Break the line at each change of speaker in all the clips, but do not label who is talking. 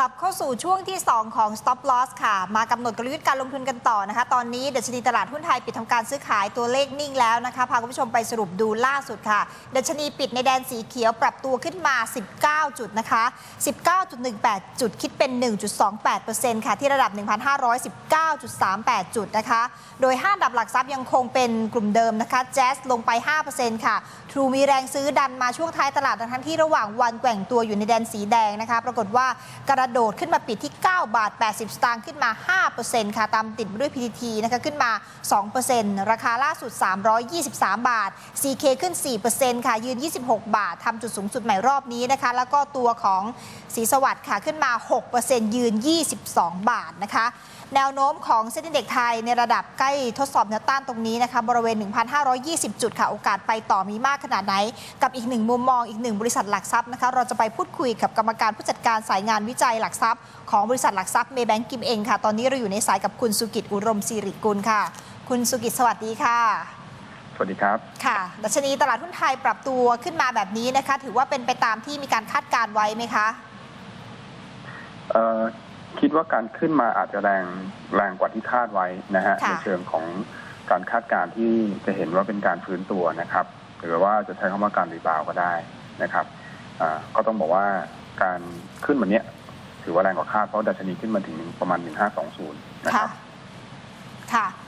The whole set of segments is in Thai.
ลับเข้าสู่ช่วงที่ 2 ของ stop loss ค่ะ มากำหนดกลยุทธ์การลงทุนกันต่อนะคะ ตอนนี้ดัชนีตลาดหุ้นไทยปิดทำการซื้อขายตัวเลขนิ่งแล้วนะคะ พาคุณผู้ชมไปสรุปดูล่าสุดค่ะดัชนีปิดในแดนสีเขียวปรับตัวขึ้นมา 19 จุดนะคะ 19.18 จุดคิดเป็น 1.28%ค่ะ ที่ระดับ 1,519.38 จุดนะคะ โดย5ดับหลักทรัพย์ยังคงเป็นกลุ่มเดิมนะคะแจ๊สลงไป 5%ค่ะทรูมีแรงซื้อดันมาช่วงท้ายตลาดทั้งที่ระหว่างวันแกว่งตัวอยู่ในแดนสีแดงนะคะ ปรากฏว่ากระโดดขึ้นมาปิดที่ 9 บาท 80 สตางค์ขึ้นมา 5%ค่ะตามติดมาด้วย PTT นะคะขึ้นมา 2%ราคาล่าสุด 323 บาท CK ขึ้น 4%ค่ะ ยืน 26 บาททำจุดสูงสุดใหม่รอบนี้นะคะ แล้วก็ตัวของสีสวัสดิ์ค่ะขึ้นมา 6%ยืน 22 บาทนะคะ แนวโน้มของเซ็นดินเด็กไทยในระดับใกล้ทดสอบแนวต้านตรงนี้นะคะบริเวณ 1,520 จุดค่ะ โอกาสไปต่อมีมากขนาดไหน กับอีกหนึ่งมุมมองอีกหนึ่งบริษัทหลักทรัพย์นะคะเราจะไปพูดคุยกับกรรมการผู้จัดการสายงานวิจัยหลักทรัพย์ ของบริษัทหลักทรัพย์เมย์แบงกิมเองค่ะ ตอนนี้เราอยู่ในสายกับคุณสุกิจอุรมศิริกุลค่ะ คุณสุกิจสวัสดีค่ะ
สวัสดีครับ
ค่ะ ดัชนีตลาดหุ้นไทยปรับตัวขึ้นมาแบบนี้นะคะ ถือว่าเป็นไปตามที่มีการคาดการณ์ไว้ไหมคะ
เอ่อ คิดว่าการขึ้นมาอาจจะแรงแรงกว่าที่คาดไว้นะฮะ
ค่ะ
ในเชิงของการคาดการณ์ที่จะเห็นว่าเป็นการฟื้นตัวนะครับ หรือว่าจะใช้คำว่าการรีบาวด์ก็ได้นะครับอ่าก็ต้องบอกว่าการขึ้นวันเนี้ยถือว่าแรงกว่าคาดเพราะดัชนีขึ้นมาถึงประมาณ 1520 นะค
ค่ะ
รับ
ค่ะเอ่อทำ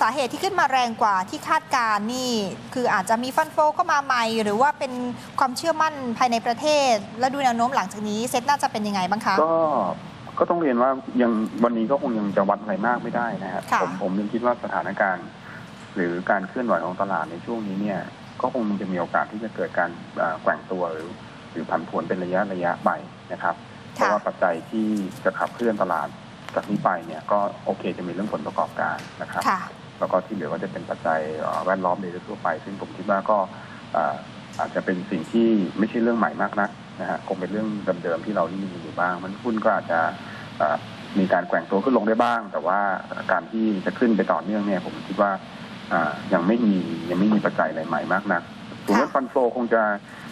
สาเหตุที่ขึ้นมาแรงกว่าที่คาดการนี่ คืออาจจะมีฟันโฟเข้ามาใหม่ หรือว่าเป็นความเชื่อมั่นภายในประเทศ และดูแนวโน้มหลังจากนี้เซ็ตน่าจะเป็นยังไงบ้างคะ
ก็ก็ต้องเรียนว่ายังวันนี้ก็คงยังจะวัดอะไรมากไม่ได้นะครับผมผมยังคิดว่าสถานการณ์ หรือการเคลื่อนไหวของตลาดในช่วงนี้เนี่ย ก็คงจะมีโอกาสที่จะเกิดการแกว่งตัวหรือ หรือผันผวนเป็นระยะระยะไปนะครับ เพราะว่าปัจจัยที่จะขับเคลื่อนตลาด จากนี้ไปเนี่ยก็โอเคจะมีเรื่องผลประกอบการนะครับ
ค่ะ
แล้วก็ที่เหลือก็จะเป็นปัจจัยเอ่อแวดล้อมโดยทั่วไป ซึ่งผมคิดว่าก็เอ่ออาจจะเป็นสิ่งที่ไม่ใช่เรื่องใหม่มากนักนะฮะคงเป็นเรื่องเดิมๆที่เราได้ยินอยู่บ้าง มันหุ้นก็อาจจะเอ่อมีการแกว่งตัวขึ้นลงได้บ้าง แต่ว่าการที่จะขึ้นไปต่อเนื่องเนี่ยผมคิดว่าเอ่อยังไม่มียังไม่มีปัจจัยอะไรใหม่มากนักส่วนเรื่องฟันโฟคงจะ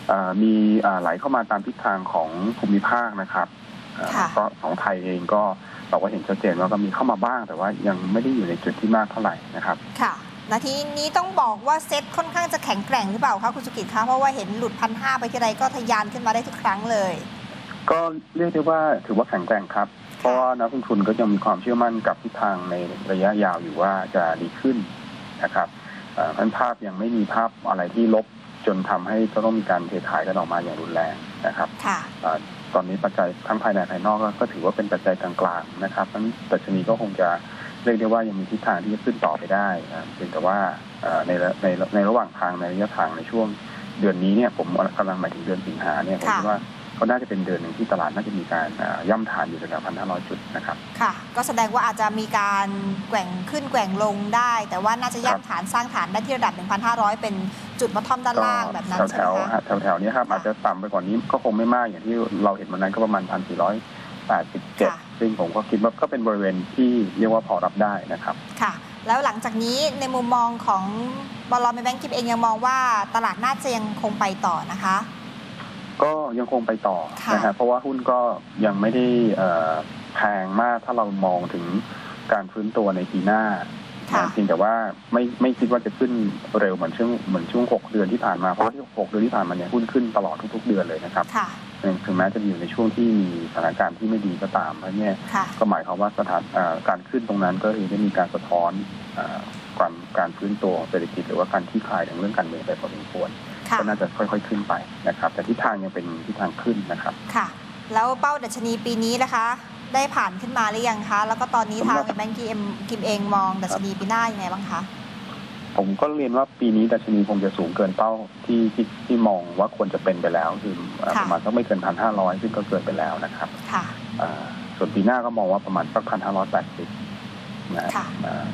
เอ่อมีเอ่อไหลเข้ามาตามทิศทางของภูมิภาคนะครับเอ่อ
ค่ะ
ก็ของไทยเองก็ เราก็เห็นชัดเจนว่าก็มีเข้ามาบ้าง แต่ว่ายังไม่ได้อยู่ในจุดที่มากเท่าไหร่นะครับ
ค่ะ นาทีนี้ต้องบอกว่าเซ็ตค่อนข้างจะแข็งแกร่งหรือเปล่าคะคุณสุกิจคะเพราะว่าเห็นหลุดพันห้าไปทีไรก็ทะยานขึ้นมาได้ทุกครั้งเลย
ก็เรียกได้ว่าถือว่าแข็งแกร่งครับ เพราะว่านักลงทุนก็ยังมีความเชื่อมั่นกับทิศทางในระยะยาวอยู่ว่าจะดีขึ้นนะครับเอ่อเพราะฉะนั้นภาพยังไม่มีภาพอะไรที่ลบจนทำให้จะต้องมีการเทขายกันออกมาอย่างรุนแรงนะครับ
ค่ะ
เอ่อ ตอนนี้ปัจจัยทั้งภายในภายนอกก็ถือว่าเป็นปัจจัยกลางๆนะครับนั้นดัชนีก็คงจะเรียกได้ว่ายังมีทิศทางที่จะขึ้นต่อไปได้นะเพียงแต่ว่าในในในระหว่างทางในระยะทางในช่วงเดือนนี้เนี่ยผมกำลังหมายถึงเดือนสิงหาเนี่ยผมคิดว่า ก็น่าจะเป็นเดือนหนึ่งที่ตลาดน่าจะมีการเอ่อย่ำฐานอยู่แถวพันห้าร้อยจุดนะครับ
ค่ะ ก็แสดงว่าอาจจะมีการแกว่งขึ้นแกว่งลงได้ แต่ว่าน่าจะย่ำฐานสร้างฐานได้ที่ระดับ 1,500 เป็นจุดมาทอมด้านล่างแบบนั้น
แถว
ใช่
แถ
ไห
ว
มคะ
แถวแถวๆเนี้ยครับ
ค่ะ
อาจจะต่ำไปกว่านี้ก็คงไม่มากอย่างที่เราเห็นวันนั้นก็ประมาณพันสี่ร้อยแปดสิบเจ็ด
ค่ะ
ซึ่งผมก็คิดว่าก็เป็นบริเวณที่เรียกว่าพอรับได้นะครับ
ค่ะ แล้วหลังจากนี้ในมุมมองของบอลลอนแบงก์กิฟเองยังมองว่าตลาดน่าจะยังคงไปต่อนะคะ
ก็ยังคงไปต่อ
ค่ะ
นะฮะเพราะว่าหุ้นก็ยังไม่ได้เอ่อแพงมากถ้าเรามองถึงการฟื้นตัวในปีหน้า
ค่ะ
นะเพียงแต่ว่าไม่ไม่คิดว่าจะขึ้นเร็วเหมือนช่วงเหมือนช่วงหกเดือนที่ผ่านมาเพราะว่าที่หกเดือนที่ผ่านมาเนี่ยหุ้นขึ้นตลอดทุก ๆ เดือนเลยนะครับ
ค่ะ
ถึงแม้จะอยู่ในช่วงที่มีสถานการณ์ที่ไม่ดีก็ตามเพราะเนี่ย
ค่ะ
ก็หมายความว่าสถานเอ่อการขึ้นตรงนั้นก็คือได้มีการสะท้อนเอ่อความการฟื้นตัวของเศรษฐกิจหรือว่าการที่คลายในเรื่องการเมืองไปพอสมควร
ค่ะ
ก็น่าจะค่อยๆขึ้นไปนะครับ แต่ทิศทางยังเป็นทิศทางขึ้นนะครับ
ค่ะ แล้วเป้าดัชนีปีนี้นะคะ ได้ผ่านขึ้นมาหรือยังคะ แล้วก็ตอนนี้ทางแบงก์กิมกิมเองมองดัชนีปีหน้ายังไงบ้างคะ
ผมก็เรียนว่าปีนี้ดัชนีคงจะสูงเกินเป้าที่ที่ที่มองว่าควรจะเป็นไปแล้วคือเอ่อ
ค่ะ
ประมาณสักไม่เกินพันห้าร้อยซึ่งก็เกินไปแล้วนะครับ
ค่ะ
เอ่อส่วนปีหน้าก็มองว่าประมาณสักพันห้าร้อยแปดสิบนะ
ค่ะ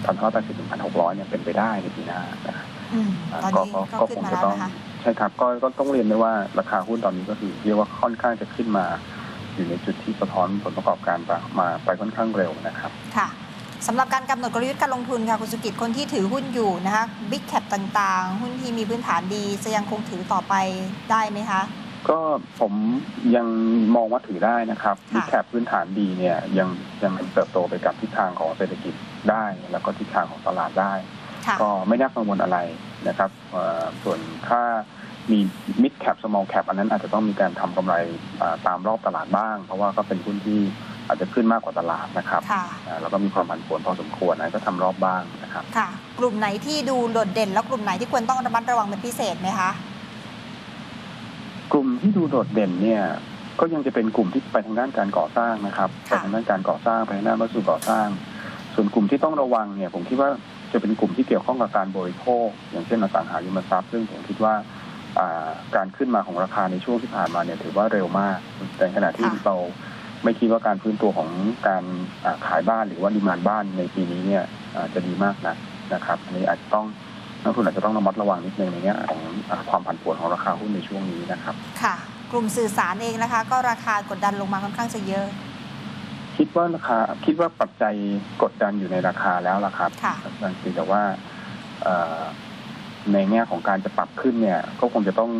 พันห้าร้อยแปดสิบถึงพันหกร้อยเนี่ยเป็นไปได้ในปีหน้านะครับ
อืม
อ่า
ตอน นี้ก็ขึ้นมาแล้วนะคะ
ใช่ครับก็ก็ต้องเรียนได้ว่าราคาหุ้นตอนนี้ก็คือเรียกว่าค่อนข้างจะขึ้นมา อยู่ในจุดที่สะท้อนผลประกอบการมาไปค่อนข้างเร็วนะครับ
ค่ะสำหรับการกำหนดกลยุทธ์การลงทุนค่ะคุณสุกิจคนที่ถือหุ้นอยู่นะคะบิ๊กแคปต่างๆ หุ้นที่มีพื้นฐานดีจะยังคงถือต่อไปได้ไหมคะ
ก็ผมยังมองว่าถือได้นะครับ
ค่ะ
มิดแคปพื้นฐานดีเนี่ยยังยังเติบโตไปกับทิศทางของเศรษฐกิจได้ แล้วก็ทิศทางของตลาดได้
ค่ะ
ก็ไม่น่ากังวลอะไรนะครับเอ่อส่วนถ้ามีมิดแคป small cap อันนั้นอาจจะต้องมีการทำกำไรอ่าตามรอบตลาดบ้าง เพราะว่าก็เป็นหุ้นที่อาจจะขึ้นมากกว่าตลาดนะครับ
ค่ะ
อ่าแล้วก็มีความผันผวนพอสมควรนะก็ทำรอบบ้างนะครับ
ค่ะ กลุ่มไหนที่ดูโดดเด่น แล้วกลุ่มไหนที่ควรต้องระมัดระวังเป็นพิเศษไหมคะ
กลุ่มที่ดูโดดเด่นเนี่ยก็ยังจะเป็นกลุ่มที่ไปทางด้านการก่อสร้างนะครับไป
ค่ะ
ทางด้านการก่อสร้างไปทางด้านวัสดุก่อสร้าง ส่วนกลุ่มที่ต้องระวังเนี่ยผมคิดว่าจะเป็นกลุ่มที่เกี่ยวข้องกับการบริโภค อย่างเช่นอสังหาริมทรัพย์ ซึ่งผมคิดว่าอ่าการขึ้นมาของราคาในช่วงที่ผ่านมาเนี่ยถือว่าเร็วมาก แต่ขณะที่
ค่ะ
เราไม่คิดว่าการฟื้นตัวของการอ่าขายบ้านหรือว่าดีมานบ้านในปีนี้เนี่ยอ่าจะดีมากนะนะครับอันนี้อาจจะต้องนักลงทุนอาจจะต้องระมัดระวังนิดนึงในแง่ของอาความผันผวนของราคาหุ้นในช่วงนี้นะครับ
ค่ะ กลุ่มสื่อสารเองนะคะ ก็ราคากดดันลงมาค่อนข้างจะเยอะ
คิดว่าราคาคิดว่าปัจจัยกดดันอยู่ในราคาแล้วล่ะครับ
ค่ะ
นั่นคือแต่ว่าเอ่อในแง่ของการจะปรับขึ้นเนี่ย ก็คงจะต้อง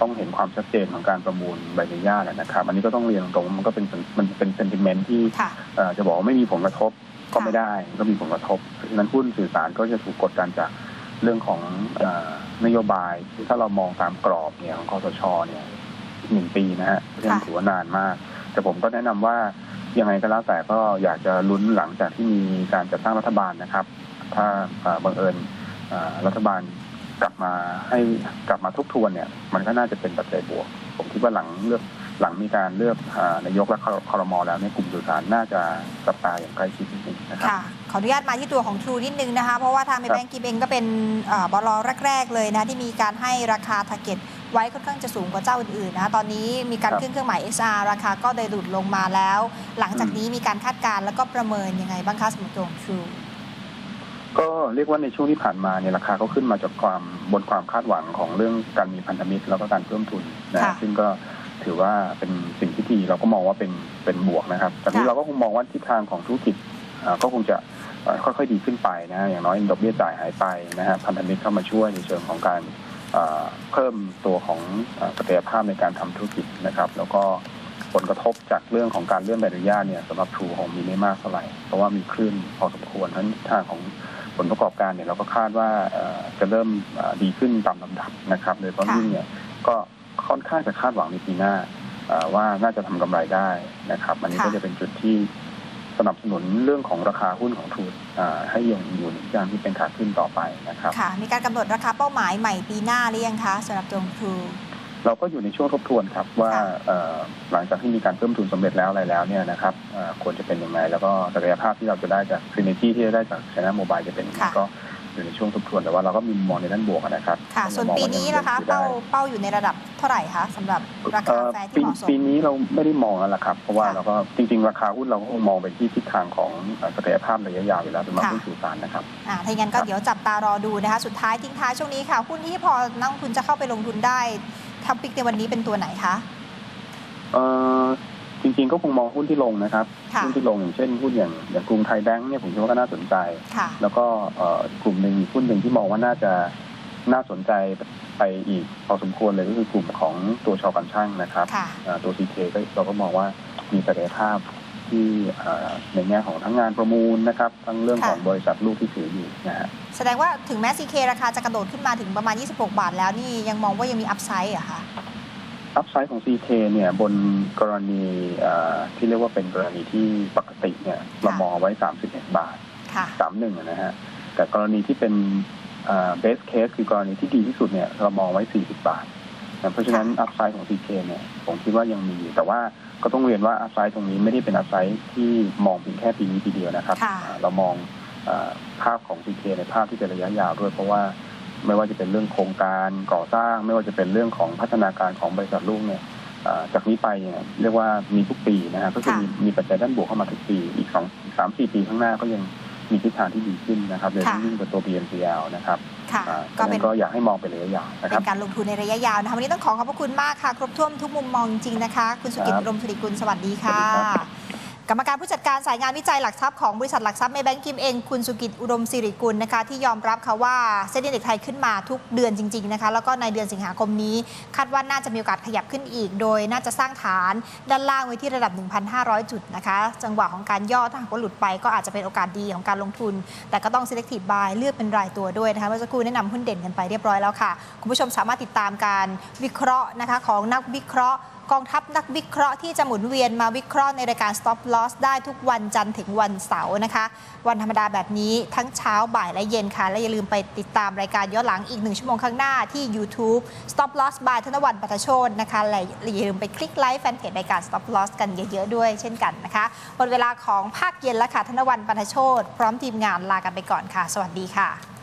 ต้องเห็นความชัดเจนของการประมูลใบอนุญาตแหละนะครับ อันนี้ก็ต้องเรียนตรงๆมันก็เป็นมันเป็นเซนติเมนต์ที่
ค่ะ
เอ่อจะบอกว่าไม่มีผลกระทบก็
ค่ะ
ไม่ได้มันก็มีผลกระทบเพราะฉะนั้นหุ้นสื่อสารก็จะถูกกดดันจากเรื่องของเออนโยบายที่ถ้าเรามองตามกรอบเนี่ยของคอสชเนี่ยหนึ่งปีนะฮะเรื่องถือว่านานมาก แต่ผมก็แนะนำว่า ยังไงก็แล้วแต่ก็อยากจะลุ้นหลังจากที่มีการจัดตั้งรัฐบาลนะครับ ถ้าบังเอิญรัฐบาลกลับมาให้กลับมาทบทวนเนี่ย มันก็น่าจะเป็นปัจจัยบวก ผมคิดว่าหลังเลือกหลังมีการเลือกอนายกและคอรมอแล้วเนี่ยกลุ่มสื่อสารน่าจะจับตาอย่างใกล้ชิดนิดนึงนะครับ
ค่ะขออนุญาตมาที่ตัวของ True นิดนึงนะคะ เพราะว่าทาง
ครับ
แบงก์กิมเองก็เป็นเอ่อบลแรก ๆ เลยนะ ที่มีการให้ราคา t a r g e t ไว้ค่อนข้างจะสูงกว่าเจ้าอื่นๆนะคะตอนนี้มีการขึ้นเครื่องหมาย SR ราคาก็ได้หลุดลงมาแล้ว หลังจากนี้มีการคาดการณ์แล้วก็ประเมินยังไงบ้างคะสำหรับตัวของ True
ก็เรียกว่าในช่วงที่ผ่านมาเนี่ยราคาก็ขึ้นมาจากความบนความคาดหวังของเรื่องการมีพันธมิตรแล้วก็การเพิ่มทุนนะ
ค่ะ
ซึ่งก็ถือว่าเป็นสิ่งที่ดีเราก็มองว่าเป็นเป็นบวกนะครับแต่นี้
ค่ะ
เราก็คงมองว่าทิศทางของธุรกิจเอ่อก็คงจะเอ่อค่อยๆดีขึ้นไปนะฮะอย่างน้อยดอกเบี้ยจ่ายหายไปนะฮะพันธมิตรเข้ามาช่วยในเชิงของการ เพิ่มตัวของศักยภาพในการทำธุรกิจนะครับ แล้วก็ผลกระทบจากเรื่องของการเลื่อนใบอนุญาตเนี่ยสำหรับทรูของมีไม่มากเท่าไหร่เพราะว่ามีคลื่นพอสมควรทั้นทางของผลประกอบการเนี่ยเราก็คาดว่าจะเริ่มดีขึ้นตามลำดับนะครับโดยเฉพาะยิ่งเนี่ยก็ค่อนข้างจะคาดหวังในปีหน้าว่าน่าจะทำกำไรได้นะครับ อันนี้ก็จะเป็นจุดที่ สนับสนุนเรื่องของราคาหุ้นของทรูให้ยังอยู่ในทางที่เป็นขาขึ้นต่อไปนะครับ
ค่ะ มีการกำหนดราคาเป้าหมายใหม่ปีหน้าหรือยังคะสำหรับตัวของทุน
เราก็อยู่ในช่วงทบทวนครับว่า
ค่ะ
เอ่อหลังจากที่มีการเพิ่มทุนสำเร็จแล้วอะไรแล้วเนี่ยนะครับเอ่อควรจะเป็นยังไง แล้วก็ศักยภาพที่เราจะได้จากซินเนจี้ที่จะได้จากชนะโมบายจะเป็นยังไง
ค่ะ
ก็อยู่ในช่วงทบทวนแต่ว่าเราก็มีมุมมองในด้านบวกนะครับ
ค่ะส่วนปีนี้ล่ะคะ
ยังมอง
เป้า
ว่ายัง
เป้าอยู่ในระดับเท่าไหร่คะสำหรับราคา
เอ่อ
แฟร์ที่
ปี
เหมาะสม
ปีนี้เราไม่ได้มองแล้วล่ะครับ เพราะว่า
ค่ะ
เราก็จริง ๆ ราคาหุ้นเราก็คงมองไปที่ทิศทางของเอ่อศักยภาพระยะยาวอยู่แล้วสำหรับ
ค่ะ
หุ้นสื่อสารนะครับ
อ่าถ้าอย่างนั้นก็
ครับ
เดี๋ยวจับตารอดูนะคะ สุดท้ายทิ้งท้ายช่วงนี้ค่ะหุ้นที่พอนักลงทุนจะเข้าไปลงทุนได้ ทับปิกในวันนี้เป็นตัวไหนคะ
เอ่อจริงๆก็คงมองหุ้นที่ลงนะครับ
ค่ะ
หุ้นที่ลงอย่างเช่นหุ้นอย่างอย่างกรุงไทยแบงก์เนี่ยผมคิดว่าก็น่าสนใจ
ค่ะ
แล้วก็เอ่อกลุ่มหนึ่งอีกหุ้นหนึ่งที่มองว่าน่าจะน่าสนใจไปอีกพอสมควรเลยก็คือกลุ่มของตัวชอกันช่างนะครับ
ค่ะ
เอ่อตัว CK ก็เราก็มองว่ามีศักยภาพ ที่เอ่อในแง่ของทั้งงานประมูลนะครับ ทั้งเรื่องของ
ค่ะ
บริษัทลูกที่ถืออยู่นะฮะ
แสดงว่าถึงแม้ CK ราคาจะกระโดดขึ้นมาถึงประมาณ 26 บาทแล้วนี่ยังมองว่ายังมีอัพไซด์เหรอะคะ
อัพไซด์ของ CK เนี่ยบนกรณีเอ่อที่เรียกว่าเป็นกรณีที่ปกติเนี่ยเรามองเอาไว้ 31 บาท
ค่ะ
31 นะฮะ แต่กรณีที่เป็นเบสเคสคือกรณีที่ดีที่สุดเนี่ยเรามองไว้ 40 บาท นะเพราะฉะนั้นอัพไซด์ของ CK เนี่ยผมคิดว่ายังมีอยู่แต่ว่าก็ต้องเรียนว่าอัพไซด์ตรงนี้ไม่ได้เป็นอัพไซด์ที่มองเพียงแค่ปีนี้ปีเดียวนะครับ
ค่ะ
อ่าเรามองเออภาพของ CK ในภาพที่เป็นระยะยาวด้วย เพราะว่าไม่ว่าจะเป็นเรื่องโครงการก่อสร้าง ไม่ว่าจะเป็นเรื่องของพัฒนาการของบริษัทลูกเนี่ยเอ่อจากนี้ไปเนี่ยเรียกว่ามีทุกปีนะฮะก็คือ
ค่ะ
มีมีปัจจัยด้านบวกเข้ามาทุกปีอีกสองสามสี่ปีข้างหน้าก็ยัง มีทิศทางที่ดีขึ้นนะครับโดยเฉพาะยิ่งเป็นตัว BNPL นะครับ
ค่ะ
อ่า
ก็
เพราะฉะ
เป็
นั้นนก็อยากให้มองเป็นระยะยาวนะค
เป็
รับ
นการลงทุนในระยะยาวนะคะวันนี้ต้องขอขอบพระคุณมากค่ะ ครบถ้วนทุกมุมมองจริงๆนะคะ คุณสุกิจ
ครับ
รมสุริกุลสวัสดีค่ะ
สวัสดีครับ
กรรมการผู้จัดการสายงานวิจัยหลักทรัพย์ของบริษัทหลักทรัพย์เมแบงกิมเองคุณสุกิจอุดมสิริกุลนะคะที่ยอมรับค่ะว่าเซ็นดีเด็กไทยขึ้นมาทุกเดือนจริง ๆนะคะ แล้วก็ในเดือนสิงหาคมนี้ คาดว่าน่าจะมีโอกาสขยับขึ้นอีก โดยน่าจะสร้างฐานด้านล่างไว้ที่ระดับ 1,500 จุดนะคะ จังหวะของการย่อถ้าหากว่าหลุดไปก็อาจจะเป็นโอกาสดีของการลงทุน แต่ก็ต้อง selective buy เลือกเป็นรายตัวด้วยนะคะเมื่อสักครู่แนะนำหุ้นเด่นกันไปเรียบร้อยแล้วค่ะคุณผู้ชมสามารถติดตามการวิเคราะห์นะคะของนักวิเคราะห์ กองทัพนักวิเคราะห์ที่จะหมุนเวียนมาวิเคราะห์ในรายการ Stop Loss ได้ทุกวันจันทร์ถึงวันเสาร์นะคะ วันธรรมดาแบบนี้ทั้งเช้าบ่ายและเย็นค่ะ และอย่าลืมไปติดตามรายการย้อนหลังอีกหนึ่งชั่วโมงข้างหน้าที่ YouTube Stop Loss by ธนวัฒน์ปัทโชนนะคะและอย่าลืมไปคลิกไลค์แฟนเพจรายการ Stop Loss กันเยอะๆด้วยเช่นกันนะคะหมดเวลาของภาคเย็นแล้วค่ะธนวัฒน์ปัทโชนพร้อมทีมงานลากันไปก่อนค่ะ สวัสดีค่ะ